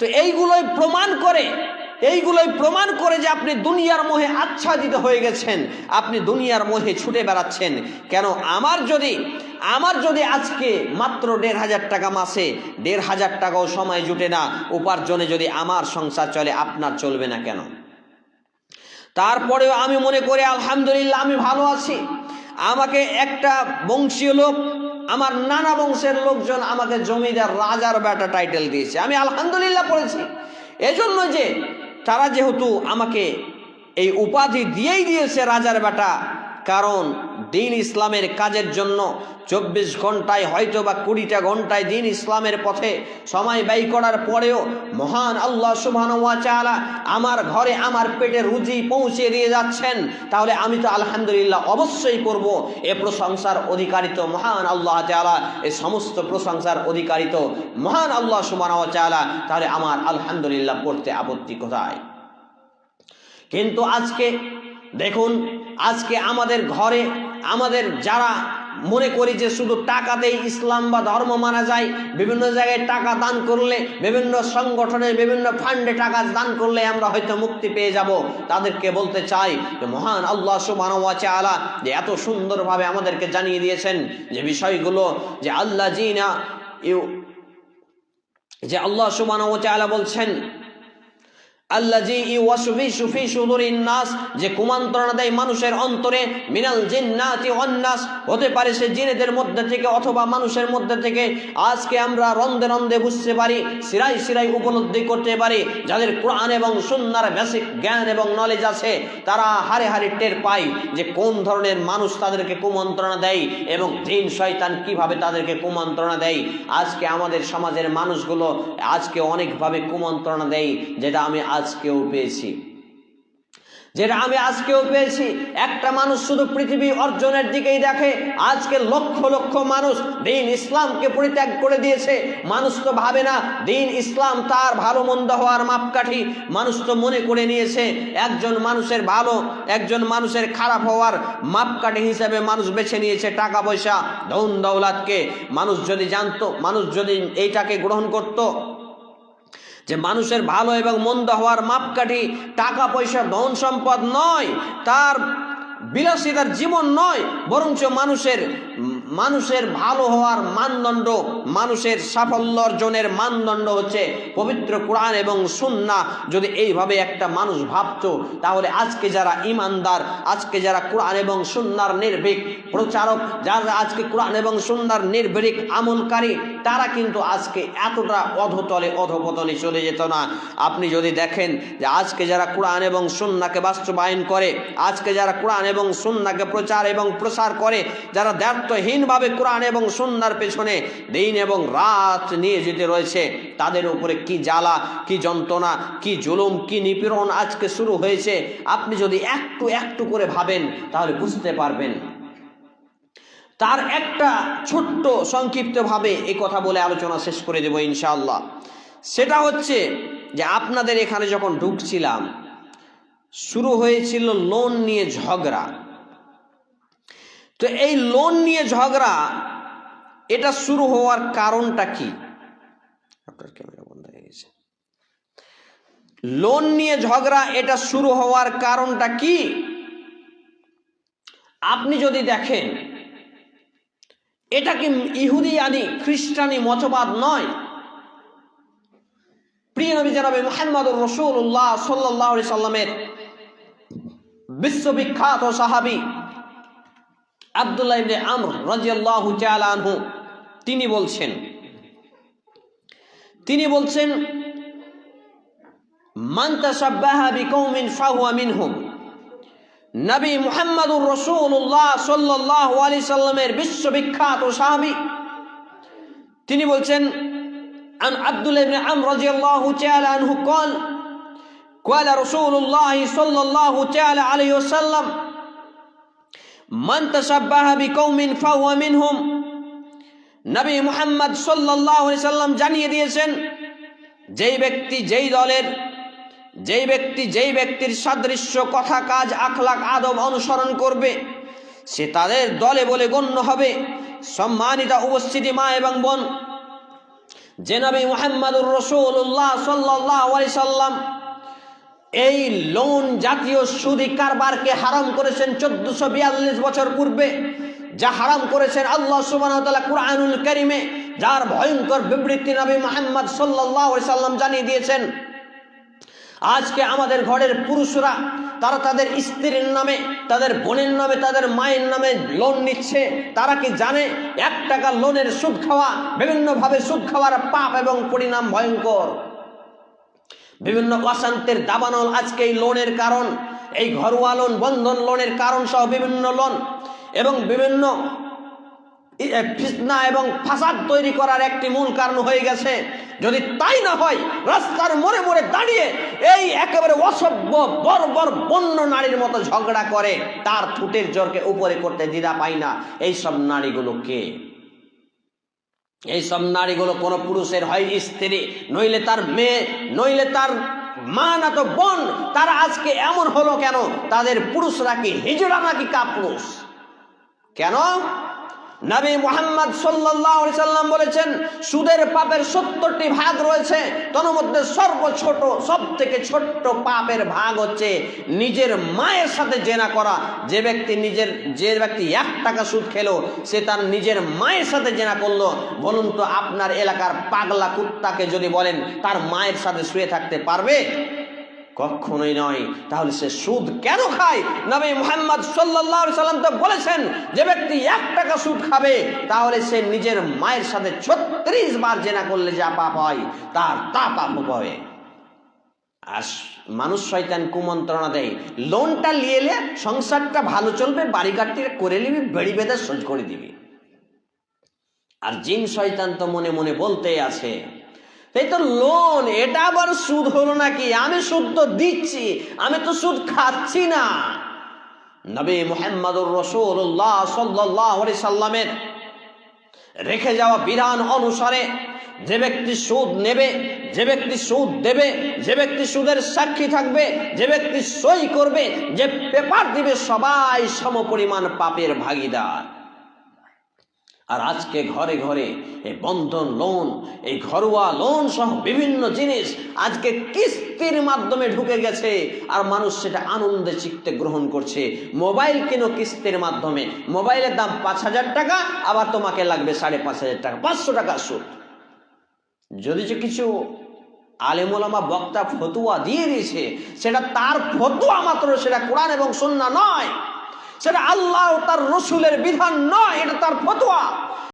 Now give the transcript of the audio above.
তো এইগুলোই প্রমাণ করে, এইগুলোই প্রমাণ করে যে আপনি দুনিয়ার মোহে আচ্ছাদিত হয়ে গেছেন, আপনি দুনিয়ার মোহে ছুটে বেড়াচ্ছেন। কেন আমার যদি আমার যদি আজকে মাত্র দেড় হাজার টাকা মাসে, দেড় হাজার টাকাও সময় জুটে না, উপার্জনে যদি আমার সংসার চলে, আপনার চলবে না কেন? তারপরেও আমি মনে করি, আলহামদুলিল্লাহ, আমি ভালো আছি। আমাকে একটা বংশীয় লোক আমার নানা বংশের লোকজন আমাকে জমিদার রাজার বেটা টাইটেল দিয়েছে। আমি আলহামদুলিল্লাহ পড়েছি। এজন্য যে তারা যেহেতু আমাকে এই উপাধি দিয়েই দিয়েছে রাজার বেটা কারণ দিন ইসলামের কাজের জন্য চব্বিশ ঘন্টায় হয়তো বা কুড়িটা ঘন্টায় দিন ইসলামের পথে সময় ব্যয় করার পরেও মহান আল্লাহ সুবহান ওয়া আমার ঘরে আমার পেটে রুজি পৌঁছে দিয়ে যাচ্ছেন, তাহলে আমি তো আলহামদুলিল্লাহ অবশ্যই করব। এ প্রশংসার অধিকারিত মহান আল্লাহ চালা এ সমস্ত প্রশংসার অধিকারিত মহান আল্লাহ সুবহান ওয়া তাআলা, তাহলে আমার আলহামদুলিল্লাহ পড়তে আপত্তি কোথায়? কিন্তু আজকে দেখুন, আজকে আমাদের ঘরে আমাদের যারা মনে করি যে শুধু টাকাতেই ইসলাম বা ধর্ম মানা যায়, বিভিন্ন জায়গায় টাকা দান করলে, বিভিন্ন সংগঠনের বিভিন্ন ফান্ডে টাকা দান করলে আমরা হয়তো মুক্তি পেয়ে যাব। তাদেরকে বলতে চাই যে, মহান আল্লাহ সুবাহ আলা যে এত সুন্দরভাবে আমাদেরকে জানিয়ে দিয়েছেন যে বিষয়গুলো, যে আল্লাহ জিনা ইউ যে আল্লাহ সুবাহ আলা বলছেন আল্লাহ জি নাস, যে দেয় মানুষের অন্তরে, মিনাল হতে পারে সে জিনেদের মধ্যে থেকে অথবা মানুষের মধ্যে থেকে। আজকে আমরা রন্দে বুঝতে পারি সিরাই সিরাই উপলব্ধি করতে পারি, যাদের কোরআন এবং সুন্নার বেসিক জ্ঞান এবং নলেজ আছে, তারা হারে হারে টের পায় যে কোন ধরনের মানুষ তাদেরকে কুমন্ত্রণা দেয় এবং দিন শয়তান কীভাবে তাদেরকে কুমন্ত্রণা দেয়। আজকে আমাদের সমাজের মানুষগুলো আজকে অনেকভাবে কুমন্ত্রণা দেয়, যেটা আমি আজকেও পেয়েছি। যেটা আমি আজকেও পেয়েছি, একটা মানুষ শুধু পৃথিবী অর্জনের দিকেই দেখে, আজকে লক্ষ লক্ষ মানুষ দিন ইসলামকে পরিত্যাগ করে দিয়েছে। মানুষ তো ভাবে না, দিন ইসলাম তার ভালো মন্দ হওয়ার মাপকাঠি মানুষ তো মনে করে নিয়েছে, একজন মানুষের ভালো, একজন মানুষের খারাপ হওয়ার মাপকাঠি হিসেবে মানুষ বেছে নিয়েছে টাকা পয়সা, ধন দৌলাতকে। মানুষ যদি জানতো, মানুষ যদি এইটাকে গ্রহণ করতো যে মানুষের ভালো এবং মন্দ হওয়ার মাপকাঠি, টাকা পয়সা, ধন সম্পদ নয়, তার বিলাসিতার জীবন নয়, বরঞ্চ মানুষের মানুষের ভালো হওয়ার মানদণ্ড, মানুষের সাফল্য অর্জনের মানদণ্ড হচ্ছে পবিত্র কোরআন এবং সুন্না। যদি এইভাবে একটা মানুষ ভাবত, তাহলে আজকে যারা ইমানদার আজকে যারা কোরআন এবং সুন্নার নির্ভীক প্রচারক, যারা আজকে কোরআন এবং সুন্নার নির্ভীক আমলকারী, তারা কিন্তু আজকে এতটা অধতলে, অধপতনে চলে যেত না। আপনি যদি দেখেন যে আজকে যারা কোরআন এবং সুন্নাকে বাস্তবায়ন করে, আজকে যারা কোরআন এবং সুন্নাকে প্রচার এবং প্রসার করে, যারা দায়িত্বহীনভাবে কোরআন এবং সুন্নার পেছনে দিন এবং রাত নিয়ে যেতে রয়েছে। তাদের উপরে কি জ্বালা, কি যন্ত্রণা, কি জুলুম, কি নিপীড়ন আজকে শুরু হয়েছে? আপনি যদি একটু একটু করে ভাবেন, তাহলে বুঝতে পারবেন। তার একটা ছোট্ট সংক্ষিপ্তভাবে এই কথা বলে আলোচনা শেষ করে দেব ইনশাআল্লাহ। সেটা হচ্ছে যে আপনাদের এখানে যখন ঢুকছিলাম, শুরু হয়েছিল লোন নিয়ে ঝগড়া। তো এই লোন নিয়ে ঝগড়া, এটা শুরু হওয়ার কারণটা কি? আপনার ক্যামেরা বন্ধ হয়ে গেছে। লোন নিয়ে ঝগড়া, এটা শুরু হওয়ার কারণটা কি? আপনি যদি দেখেন, এটা কি ইহুদি আনি খ্রিস্টানি মতবাদ নয়? প্রিয় নবী জানাবে মোহাম্মদুর রসুল্লাহ সাল্লাহ সাল্লামের বিশ্ববিখ্যাত সাহাবি আবদুল্লাহ ইবনে আমর রাজিয়াল্লাহু তাআলা আনহু তিনি বলছেন তিনি বলছেন মান তাসাব্বাহা বিকৌমিন ফাহুয়া মিনহুম নবী মুহাম্মদুর রাসূলুল্লাহ সাল্লাল্লাহু আলাইহি সাল্লামের বিশ্ববিখ্যাত সাহাবী তিনি বলছেন عن عبد الله بن عمرو رضي الله تعالى عنه قال قال رسول الله صلى الله تعالى عليه وسلم মান কৌমিন হুম নবী মুহাম্মদ সাল্লাম জানিয়ে দিয়েছেন, যেই ব্যক্তি যেই দলের, যেই ব্যক্তি যেই ব্যক্তির সাদৃশ্য, কথা, কাজ, আখলাক, আদব অনুসরণ করবে, সে তাদের দলে বলে গণ্য হবে। সম্মানিত উপস্থিতি মা এবং বোন, যে নবী মোহাম্মদুর রসুল্লাহ সাল্লাহ সাল্লাম এই লোন জাতীয় সুদি কারবারকে হারাম করেছেন চোদ্দশো বিয়াল্লিশ বছর পূর্বে, যা হারাম করেছেন আল্লাহ সুবাহ কুরআনুল করিমে, যার ভয়ঙ্কর বিবৃতি নবী মোহাম্মদ সাল্লাহ সাল্লাম জানিয়ে দিয়েছেন। আজকে আমাদের ঘরের পুরুষরা, তারা তাদের স্ত্রীর নামে, তাদের বোনের নামে, তাদের মায়ের নামে লোন নিচ্ছে। তারা কি জানে, এক টাকা লোনের সুদ খাওয়া, বিভিন্নভাবে সুদ খাওয়ার পাপ এবং পরিণাম ভয়ঙ্কর। বিভিন্ন অশান্তির দাবানল আজকে এই লোনের কারণ, এই ঘরোয়া লোন, বন্ধন লোনের কারণ সহ বিভিন্ন লোন এবং বিভিন্ন ফিতনা এবং ফাসাদ তৈরি করার একটি মূল কারণ হয়ে গেছে। যদি তাই না হয়, রাস্তার মোড়ে মোড়ে দাঁড়িয়ে এই একেবারে অসভ্য, বর্বর বন্য নারীর মতো ঝগড়া করে, তার ঠুটের জোরকে উপরে করতে দ্বিধা পাই না। এই সব নারীগুলো কে? এই সব নারীগুলো কোনো পুরুষের হয় স্ত্রী। নইলে তার মেয়ে, নইলে তার মা না তো বোন। তারা আজকে এমন হলো কেন? তাদের পুরুষরা কি হিজড়া নাকি কাপুরুষ? কেন? নবী মোহাম্মদ সাল্লাম বলেছেন, সুদের পাপের সত্তরটি ভাগ রয়েছে তার মধ্যে সর্ব ছোট সব থেকে ছোট্ট পাপের ভাগ হচ্ছে নিজের মায়ের সাথে জেনা করা। যে ব্যক্তি নিজের, যে ব্যক্তি এক টাকা সুদ খেলো, সে তার নিজের মায়ের সাথে জেনা করল। বলুন তো, আপনার এলাকার পাগলা কুত্তাকে যদি বলেন, তার মায়ের সাথে শুয়ে থাকতে পারবে? কখনোই নয়। তাহলে সে সুদ কেন খায়? নবী মোহাম্মদ সাল্লাহ সাল্লাম তো বলেছেন, যে ব্যক্তি এক টাকা সুদ খাবে, তাহলে সে নিজের মায়ের সাথে ছত্রিশ বার জেনা করলে যা পাপ হয়, তার তা পাপ হবে। আর মানুষ শয়তান কুমন্ত্রণা দেয়, লোনটা নিয়ে লিয়েলে সংসারটা ভালো চলবে বাড়ি কাটতে করে নিবি, বেড়ি বেঁধে সোজ করে দিবি। আর জিন শয়তান তো মনে মনে বলতে আছে এই তো লোন এটা আবার সুদ হলো নাকি? আমি সুদ তো দিচ্ছি, আমি তো সুদ খাচ্ছি না। নবী মোহাম্মদুর রসুল্লাহ সাল্লাহ সাল্লামের রেখে যাওয়া বিধান অনুসারে যে ব্যক্তি সুদ নেবে, যে ব্যক্তি সুদ দেবে, যে ব্যক্তি সুদের সাক্ষী থাকবে, যে ব্যক্তি সই করবে, যে পেপার দিবে, সবাই সমপরিমাণ পাপের ভাগিদার। আর আজকে ঘরে ঘরে এই বন্ধন লোন, এই ঘরোয়া লোন সহ বিভিন্ন জিনিস আজকে কিস্তির মাধ্যমে ঢুকে গেছে আর মানুষ সেটা আনন্দে চিত্তে গ্রহণ করছে। মোবাইল কেন কিস্তির মাধ্যমে? মোবাইলের দাম পাঁচ হাজার টাকা, আবার তোমাকে লাগবে সাড়ে পাঁচ হাজার টাকা। পাঁচশো টাকা সুদ। যদি যে কিছু আলেমোলামা বক্তা, ফতুয়া দিয়ে দিয়েছে, সেটা তার ফতুয়া মাত্র, সেটা কোরআন এবং সন্না নয়। সেটা আল্লাহ তার রসুলের বিধান নয় এটা তার ফতোয়া।